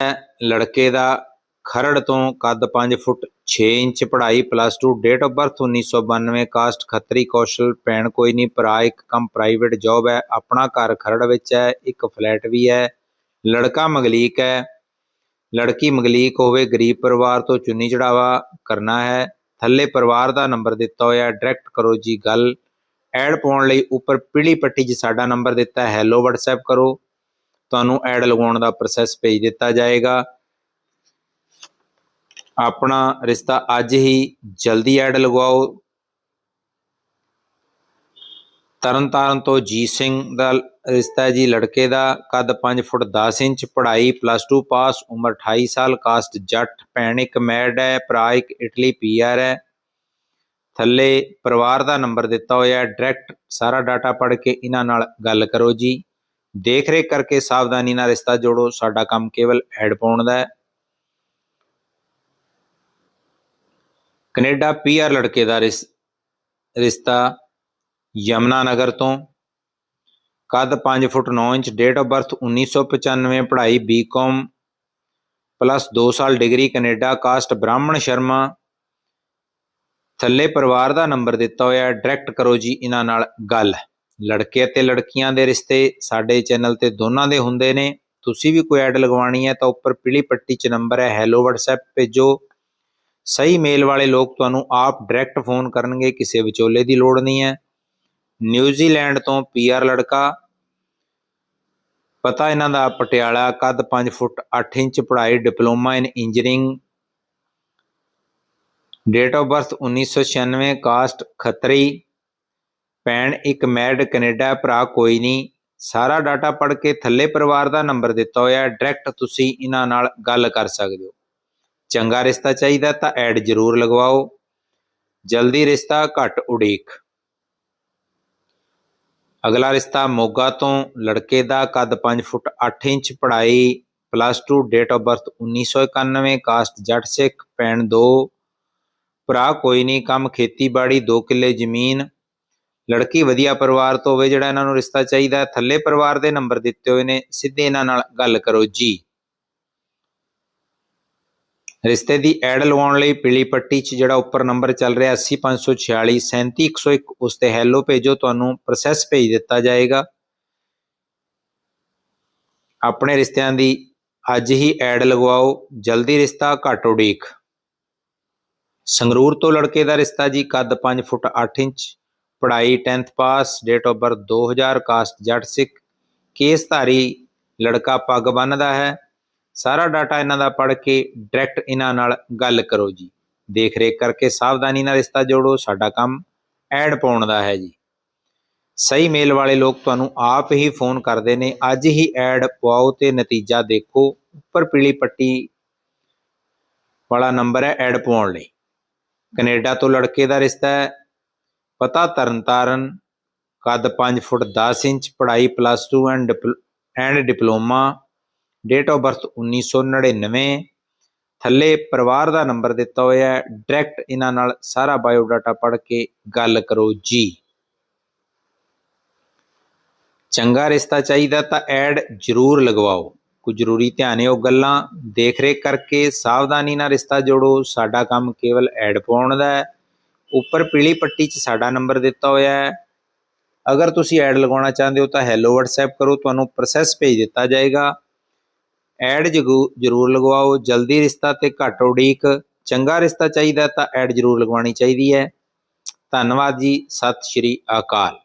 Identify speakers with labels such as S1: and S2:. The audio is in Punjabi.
S1: ਲੜਕੇ ਦਾ ਖਰੜ ਤੋਂ ਕੱਦ 5 ਫੁੱਟ 6 ਇੰਚ ਪੜ੍ਹਾਈ plus 2 date of birth 1992 caste Khatri Kaushal ਪੈਣ ਕੋਈ ਨਹੀਂ, ਭਰਾ ਇੱਕ ਕੰਮ ਪ੍ਰਾਈਵੇਟ ਜੌਬ ਹੈ, ਆਪਣਾ ਘਰ ਖਰੜ ਵਿੱਚ ਹੈ, ਇੱਕ ਫਲੈਟ ਵੀ ਹੈ, ਲੜਕਾ ਮੰਗਲੀਕ ਹੈ, ਲੜਕੀ ਮੰਗਲੀਕ ਹੋਵੇ, ਗਰੀਬ ਪਰਿਵਾਰ ਤੋਂ ਚੁੰਨੀ ਚੜਾਵਾ ਕਰਨਾ ਹੈ, ਥੱਲੇ ਪਰਿਵਾਰ ਦਾ ਨੰਬਰ ਦਿੱਤਾ ਹੋਇਆ ਡਾਇਰੈਕਟ ਕਰੋ ਜੀ ਗੱਲ ਐਡ ਪਾਉਣ ਲਈ ਉੱਪਰ ਪੀਲੀ ਪੱਟੀ 'ਚ ਸਾਡਾ ਨੰਬਰ ਦਿੱਤਾ ਹੈ ਹੈਲੋ WhatsApp ਕਰੋ। ਤੁਹਾਨੂੰ ਐਡ ਲਗਾਉਣ ਦਾ ਪ੍ਰੋਸੈਸ ਭੇਜ ਦਿੱਤਾ ਜਾਏਗਾ। ਆਪਣਾ ਰਿਸ਼ਤਾ ਅੱਜ ਹੀ ਜਲਦੀ ਐਡ ਲਗਵਾਓ। ਤਰਨਤਾਰਨ ਤੋਂ ਜੀ ਸਿੰਘ ਦਾ ਰਿਸ਼ਤਾ ਹੈ ਜੀ, ਲੜਕੇ ਦਾ ਕੱਦ 5 ਫੁੱਟ 10 ਇੰਚ, ਪੜ੍ਹਾਈ ਪਲੱਸ 2 ਪਾਸ ਉਮਰ 28 ਸਾਲ ਕਾਸਟ ਜੱਟ, ਭੈਣ ਇੱਕ ਮੈਡ ਹੈ, ਭਰਾ ਇੱਕ ਇਟਲੀ ਪੀਆਰ ਹੈ। ਥੱਲੇ ਪਰਿਵਾਰ ਦਾ ਨੰਬਰ ਦਿੱਤਾ ਹੋਇਆ ਹੈ ਡਾਇਰੈਕਟ ਸਾਰਾ ਡਾਟਾ ਪੜ੍ਹ ਕੇ ਇਹਨਾਂ ਨਾਲ ਗੱਲ ਕਰੋ ਜੀ। ਦੇਖ ਰੇਖ ਕਰਕੇ ਸਾਵਧਾਨੀ ਨਾਲ ਰਿਸ਼ਤਾ ਜੋੜੋ। ਸਾਡਾ ਕੰਮ ਕੇਵਲ ਐਡ ਪਾਉਣ ਦਾ ਹੈ। ਕੈਨੇਡਾ ਪੀਆਰ ਲੜਕੇ ਦਾ ਰਿਸ- ਰਿਸ਼ਤਾ ਯਮਨਾ ਨਗਰ ਤੋਂ। ਕੱਦ 5 foot 9 inch, date of birth 1995 ਪੜ੍ਹਾਈ ਬੀਕਾਮ ਪਲੱਸ 2 ਸਾਲ ਡਿਗਰੀ ਕੈਨੇਡਾ, ਕਾਸਟ ਬ੍ਰਾਹਮਣ ਸ਼ਰਮਾ। ਥੱਲੇ ਪਰਿਵਾਰ ਦਾ ਨੰਬਰ ਦਿੱਤਾ ਹੋਇਆ ਡਾਇਰੈਕਟ ਕਰੋ ਜੀ, ਇਹਨਾਂ ਨਾਲ ਗੱਲ। ਲੜਕੇ ਅਤੇ ਲੜਕੀਆਂ ਦੇ ਰਿਸ਼ਤੇ ਸਾਡੇ ਚੈਨਲ ਤੇ ਦੋਨਾਂ ਦੇ ਹੁੰਦੇ ਨੇ। ਤੁਸੀਂ ਵੀ ਕੋਈ ਐਡ ਲਗਵਾਉਣੀ ਹੈ ਤਾਂ ਉੱਪਰ ਪੀਲੀ ਪੱਟੀ 'ਚ ਨੰਬਰ ਹੈ ਹੈਲੋ WhatsApp ਭੇਜੋ। ਸਹੀ ਮੇਲ ਵਾਲੇ ਲੋਕ ਤੁਹਾਨੂੰ ਆਪ ਡਾਇਰੈਕਟ ਫੋਨ ਕਰਨਗੇ, ਕਿਸੇ ਵਿਚੋਲੇ ਦੀ ਲੋੜ ਨਹੀਂ ਹੈ। ਨਿਊਜ਼ੀਲੈਂਡ ਤੋਂ ਪੀਆਰ ਲੜਕਾ। ਪਤਾ ਇਹਨਾਂ ਦਾ ਪਟਿਆਲਾ, ਕੱਦ 5 ਫੁੱਟ 8 ਇੰਚ, ਪੜ੍ਹਾਈ, diploma in engineering date of birth 1996 caste Khatri. ਭੈਣ, ਇੱਕ ਮੈਡ ਕੈਨੇਡਾ ਭਰਾ ਕੋਈ ਨਹੀਂ। ਸਾਰਾ ਡਾਟਾ ਪੜ੍ਹ ਕੇ ਥੱਲੇ ਪਰਿਵਾਰ ਦਾ ਨੰਬਰ ਦਿੱਤਾ ਹੋਇਆ ਹੈ। ਡਾਇਰੈਕਟ ਤੁਸੀਂ ਇਹਨਾਂ ਨਾਲ ਗੱਲ ਕਰ ਸਕਦੇ ਹੋ। ਚੰਗਾ ਰਿਸ਼ਤਾ ਚਾਹੀਦਾ ਤਾਂ ਐਡ ਜ਼ਰੂਰ ਲਗਵਾਓ। ਜਲਦੀ ਰਿਸ਼ਤਾ ਘੱਟ ਉਡੀਕ। ਅਗਲਾ ਰਿਸ਼ਤਾ ਮੋਗਾ ਤੋਂ। ਲੜਕੇ ਦਾ ਕੱਦ 5 ਫੁੱਟ 8 ਇੰਚ, ਪੜ੍ਹਾਈ plus 2 date of birth 1991 caste Jat Sikh, ਭੈਣ ਦੋ। ਭਰਾ ਕੋਈ ਨਹੀਂ, ਕੰਮ ਖੇਤੀਬਾੜੀ 2 ਕਿੱਲੇ ਜ਼ਮੀਨ। ਲੜਕੀ ਵਧੀਆ ਪਰਿਵਾਰ ਤੋਂ ਹੋਵੇ ਜਿਹੜਾ ਇਹਨਾਂ ਨੂੰ ਰਿਸ਼ਤਾ ਚਾਹੀਦਾ, ਥੱਲੇ ਪਰਿਵਾਰ ਦੇ ਨੰਬਰ ਦਿੱਤੇ ਹੋਏ ਨੇ, ਸਿੱਧੇ ਇਹਨਾਂ ਨਾਲ ਗੱਲ ਕਰੋ ਜੀ। ਰਿਸ਼ਤੇ ਦੀ ਐਡ ਲਵਾਉਣ ਲਈ ਪੀਲੀ ਪੱਟੀ 'ਚ ਜਿਹੜਾ ਉੱਪਰ ਨੰਬਰ ਚੱਲ ਰਿਹਾ 80546 37101 ਉਸ ਤੇ ਹੈਲੋ ਭੇਜੋ, ਤੁਹਾਨੂੰ ਪ੍ਰੋਸੈਸ ਭੇਜ ਦਿੱਤਾ ਜਾਏਗਾ। ਆਪਣੇ ਰਿਸ਼ਤਿਆਂ ਦੀ ਅੱਜ ਹੀ ਐਡ ਲਗਵਾਓ, ਜਲਦੀ ਰਿਸ਼ਤਾ, ਘੱਟ ਉਡੀਕ। ਸੰਗਰੂਰ ਤੋਂ ਲੜਕੇ ਦਾ ਰਿਸ਼ਤਾ ਜੀ, ਕੱਦ 5 ਫੁੱਟ 8 ਇੰਚ। ਪੜ੍ਹਾਈ 10th pass date of birth 2000 caste Jat Sikh, ਕੇਸਧਾਰੀ ਲੜਕਾ ਪੱਗ ਬੰਨਦਾ ਹੈ। ਸਾਰਾ ਡਾਟਾ ਇਹਨਾਂ ਦਾ ਪੜ੍ਹ ਕੇ ਡਾਇਰੈਕਟ ਇਹਨਾਂ ਨਾਲ ਗੱਲ ਕਰੋ ਜੀ। ਦੇਖ ਰੇਖ ਕਰਕੇ ਸਾਵਧਾਨੀ ਨਾਲ ਰਿਸ਼ਤਾ ਜੋੜੋ, ਸਾਡਾ ਕੰਮ ਐਡ ਪਾਉਣ ਦਾ ਹੈ ਜੀ। ਸਹੀ ਮੇਲ ਵਾਲੇ ਲੋਕ ਤੁਹਾਨੂੰ ਆਪ ਹੀ ਫੋਨ ਕਰਦੇ ਨੇ। ਅੱਜ ਹੀ ਐਡ ਪਾਓ ਤੇ ਨਤੀਜਾ ਦੇਖੋ। ਉੱਪਰ ਪੀਲੀ ਪੱਟੀ ਵਾਲਾ ਨੰਬਰ ਹੈ ਐਡ ਪਾਉਣ ਲਈ। ਕੈਨੇਡਾ ਤੋਂ ਲੜਕੇ ਦਾ ਰਿਸ਼ਤਾ ਹੈ। ਪਤਾ ਤਰਨਤਾਰਨ ਕੱਦ 5 ਫੁੱਟ 10 ਇੰਚ, ਪੜ੍ਹਾਈ plus 2 and and diploma date of birth 1999 ਥੱਲੇ ਪਰਿਵਾਰ ਦਾ ਨੰਬਰ ਦਿੱਤਾ ਹੋਇਆ ਹੈ ਡਾਇਰੈਕਟ ਇਹਨਾਂ ਨਾਲ ਸਾਰਾ ਬਾਇਓ ਡਾਟਾ ਪੜ੍ਹ ਕੇ ਗੱਲ ਕਰੋ ਜੀ। ਚੰਗਾ ਰਿਸ਼ਤਾ ਚਾਹੀਦਾ ਤਾਂ ਐਡ ਜ਼ਰੂਰ ਲਗਵਾਓ। ਕੁਝ ਜ਼ਰੂਰੀ ਧਿਆਨ ਉਹ ਗੱਲਾਂ ਦੇਖ ਰੇਖ ਕਰਕੇ ਸਾਵਧਾਨੀ ਨਾਲ ਰਿਸ਼ਤਾ ਜੋੜੋ, ਸਾਡਾ ਕੰਮ ਕੇਵਲ ਐਡ ਪਾਉਣ ਦਾ ਹੈ। ਉੱਪਰ ਪੀਲੀ ਪੱਟੀ 'ਚ ਸਾਡਾ ਨੰਬਰ ਦਿੱਤਾ ਹੋਇਆ ਹੈ। ਅਗਰ ਤੁਸੀਂ ਐਡ ਲਗਾਉਣਾ ਚਾਹੁੰਦੇ ਹੋ ਤਾਂ ਹੈਲੋ WhatsApp ਕਰੋ, ਤੁਹਾਨੂੰ ਪ੍ਰੋਸੈਸ ਭੇਜ ਦਿੱਤਾ ਜਾਏਗਾ। ਐਡ ਜ਼ਰੂਰ ਲਗਵਾਓ। ਜਲਦੀ ਰਿਸ਼ਤਾ ਤੇ ਘੱਟ ਉਡੀਕ। ਚੰਗਾ ਰਿਸ਼ਤਾ ਚਾਹੀਦਾ ਤਾਂ ਐਡ ਜ਼ਰੂਰ ਲਗਵਾਉਣੀ ਚਾਹੀਦੀ ਹੈ। ਧੰਨਵਾਦ ਜੀ। ਸਤਿ ਸ਼੍ਰੀ ਅਕਾਲ।